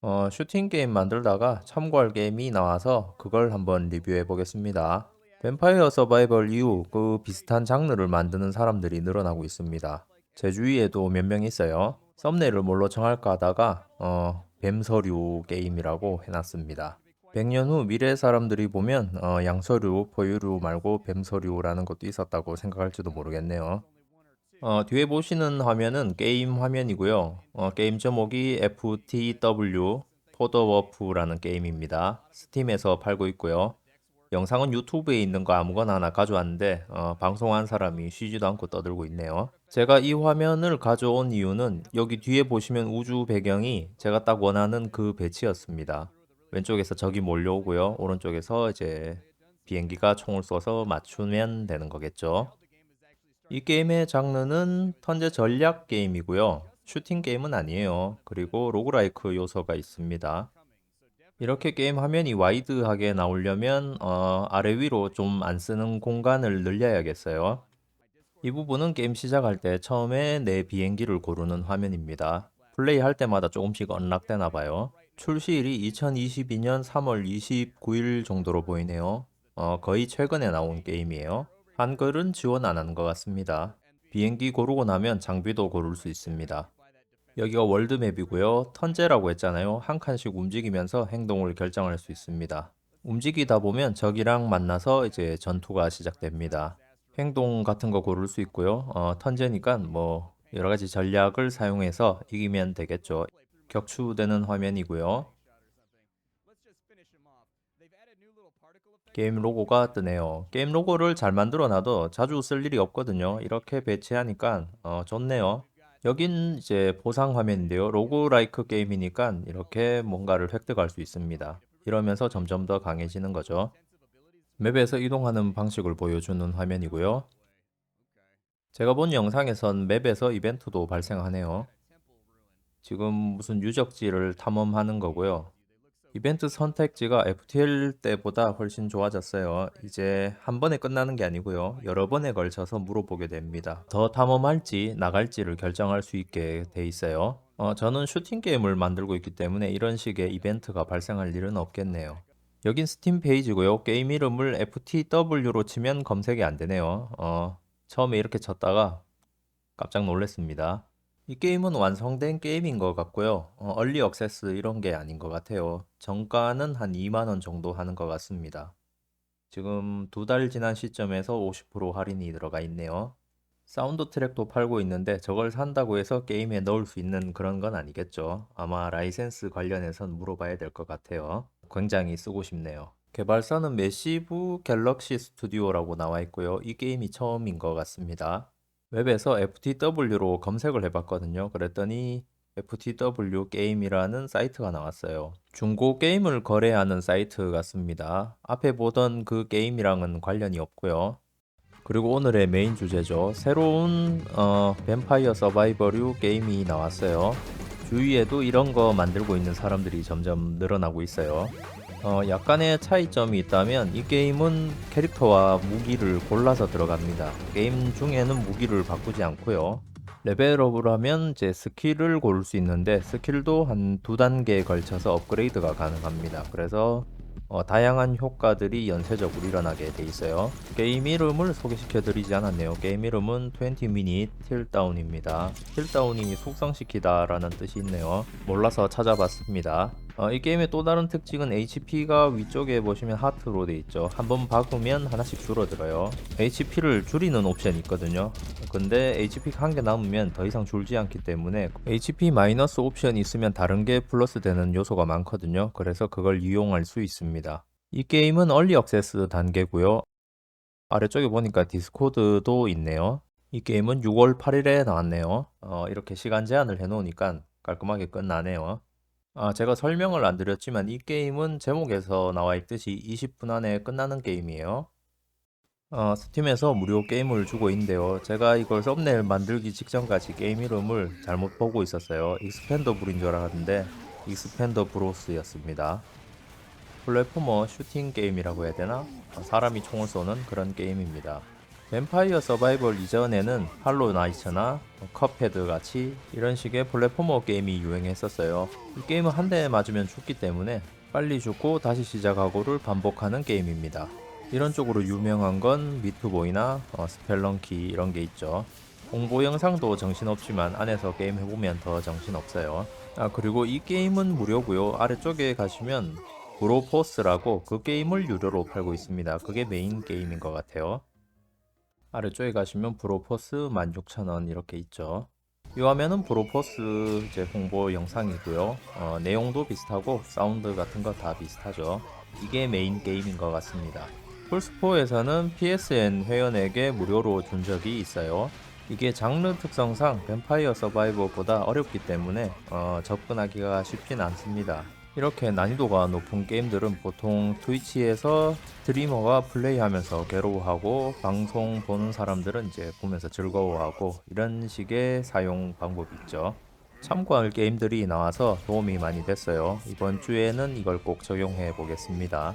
어, 슈팅 게임 만들다가 참고할 게임이 나와서 그걸 한번 리뷰해 보겠습니다. 뱀파이어 서바이벌 이후 그 비슷한 장르를 만드는 사람들이 늘어나고 있습니다. 제 주위에도 몇 명 있어요. 썸네일을 뭘로 정할까 하다가 어, 뱀서류 게임이라고 해놨습니다. 100년 후 미래 사람들이 보면 어, 양서류, 포유류 말고 뱀서류라는 것도 있었다고 생각할지도 모르겠네요. 어, 뒤에 보시는 화면은 게임 화면이고요. 어, 게임 제목이 FTW 포더워프라는 게임입니다. 스팀에서 팔고 있고요. 영상은 유튜브에 있는 거 아무거나 하나 가져왔는데 어, 방송한 사람이 쉬지도 않고 떠들고 있네요. 제가 이 화면을 가져온 이유는 여기 뒤에 보시면 우주 배경이 제가 딱 원하는 그 배치였습니다. 왼쪽에서 적이 몰려오고요. 오른쪽에서 이제 비행기가 총을 쏘서 맞추면 되는 거겠죠. 이 게임의 장르는 턴제 전략 게임이고요. 슈팅 게임은 아니에요. 그리고 로그라이크 요소가 있습니다. 이렇게 게임 화면이 와이드하게 나오려면 어, 아래 위로 좀 안 쓰는 공간을 늘려야겠어요. 이 부분은 게임 시작할 때 처음에 내 비행기를 고르는 화면입니다. 플레이 할 때마다 조금씩 언락되나 봐요. 출시일이 2022년 3월 29일 정도로 보이네요. 어, 거의 최근에 나온 게임이에요. 한글은 지원 안 하는 것 같습니다. 비행기 고르고 나면 장비도 고를 수 있습니다. 여기가 월드맵이고요. 턴제라고 했잖아요. 한 칸씩 움직이면서 행동을 결정할 수 있습니다. 움직이다 보면 적이랑 만나서 이제 전투가 시작됩니다. 행동 같은 거 고를 수 있고요. 어, 턴제니까 뭐 여러 가지 전략을 사용해서 이기면 되겠죠. 격추되는 화면이고요. 게임 로고가 뜨네요. 게임 로고를 잘 만들어 놔도 자주 쓸 일이 없거든요. 이렇게 배치하니까 어, 좋네요. 여긴 이제 보상 화면인데요. 로그라이크 게임이니까 이렇게 뭔가를 획득할 수 있습니다. 이러면서 점점 더 강해지는 거죠. 맵에서 이동하는 방식을 보여주는 화면이고요. 제가 본 영상에선 맵에서 이벤트도 발생하네요. 지금 무슨 유적지를 탐험하는 거고요. 이벤트 선택지가 FTL 때보다 훨씬 좋아졌어요. 이제 한 번에 끝나는 게 아니고요. 여러 번에 걸쳐서 물어보게 됩니다. 더 탐험할지 나갈지를 결정할 수 있게 돼 있어요. 어, 저는 슈팅 게임을 만들고 있기 때문에 이런 식의 이벤트가 발생할 일은 없겠네요. 여긴 스팀 페이지고요. 게임 이름을 FTW로 치면 검색이 안 되네요. 어, 처음에 이렇게 쳤다가 깜짝 놀랐습니다. 이 게임은 완성된 게임인 것 같고요. 어, 얼리 억세스 이런 게 아닌 것 같아요. 정가는 한 2만 원 정도 하는 것 같습니다. 지금 두 달 지난 시점에서 50% 할인이 들어가 있네요. 사운드 트랙도 팔고 있는데 저걸 산다고 해서 게임에 넣을 수 있는 그런 건 아니겠죠. 아마 라이센스 관련해선 물어봐야 될 것 같아요. 굉장히 쓰고 싶네요. 개발사는 메시브 갤럭시 스튜디오라고 나와 있고요. 이 게임이 처음인 것 같습니다. 웹에서 FTW로 검색을 해봤거든요. 그랬더니 FTW 게임이라는 사이트가 나왔어요. 중고 게임을 거래하는 사이트 같습니다. 앞에 보던 그 게임이랑은 관련이 없고요. 그리고 오늘의 메인 주제죠. 새로운 어, 뱀파이어 서바이벌류 게임이 나왔어요. 주위에도 이런 거 만들고 있는 사람들이 점점 늘어나고 있어요. 어, 약간의 차이점이 있다면 이 게임은 캐릭터와 무기를 골라서 들어갑니다. 게임 중에는 무기를 바꾸지 않고요. 레벨업을 하면 이제 스킬을 고를 수 있는데 스킬도 한 두 단계에 걸쳐서 업그레이드가 가능합니다. 그래서 어, 다양한 효과들이 연쇄적으로 일어나게 돼 있어요. 게임 이름을 소개시켜 드리지 않았네요. 게임 이름은 20 Minute Till Down입니다. Till Down이 숙성시키다 라는 뜻이 있네요. 몰라서 찾아봤습니다. 어, 이 게임의 또 다른 특징은 HP가 위쪽에 보시면 하트로 돼 있죠. 한번 박으면 하나씩 줄어들어요. HP를 줄이는 옵션이 있거든요. 근데 HP 한개 남으면 더 이상 줄지 않기 때문에 HP 마이너스 옵션이 있으면 다른 게 플러스 되는 요소가 많거든요. 그래서 그걸 이용할 수 있습니다. 이 게임은 얼리 억세스 단계고요. 아래쪽에 보니까 디스코드도 있네요. 이 게임은 6월 8일에 나왔네요. 어, 이렇게 시간 제한을 해놓으니까 깔끔하게 끝나네요. 아, 제가 설명을 안 드렸지만 이 게임은 제목에서 나와 있듯이 20분 안에 끝나는 게임이에요. 어, 스팀에서 무료 게임을 주고 있는데요. 제가 이걸 썸네일 만들기 직전까지 게임 이름을 잘못 보고 있었어요. 익스펜더블인 줄 알았는데 익스펜더 브로스였습니다. 플랫포머 슈팅 게임이라고 해야 되나? 어, 사람이 총을 쏘는 그런 게임입니다. 뱀파이어 서바이벌 이전에는 할로 나이츠나 컵헤드 같이 이런 식의 플랫포머 게임이 유행했었어요. 이 게임은 한 대 맞으면 죽기 때문에 빨리 죽고 다시 시작하고를 반복하는 게임입니다. 이런 쪽으로 유명한 건 미트보이나 어, 스펠런키 이런 게 있죠. 홍보 영상도 정신없지만 안에서 게임 해보면 더 정신없어요. 아 그리고 이 게임은 무료고요. 아래쪽에 가시면 브로포스라고 그 게임을 유료로 팔고 있습니다. 그게 메인 게임인 것 같아요. 아래쪽에 가시면 브로포스 16,000원 이렇게 있죠. 이 화면은 브로포스 이제 홍보 영상이고요. 어, 내용도 비슷하고 사운드 같은 거 다 비슷하죠. 이게 메인 게임인 것 같습니다. 풀스포에서는 PSN 회원에게 무료로 준 적이 있어요. 이게 장르 특성상 뱀파이어 서바이버보다 어렵기 때문에 어, 접근하기가 쉽진 않습니다. 이렇게 난이도가 높은 게임들은 보통 트위치에서 스트리머가 플레이하면서 괴로워하고 방송 보는 사람들은 이제 보면서 즐거워하고 이런 식의 사용 방법이 있죠. 참고할 게임들이 나와서 도움이 많이 됐어요. 이번 주에는 이걸 꼭 적용해 보겠습니다.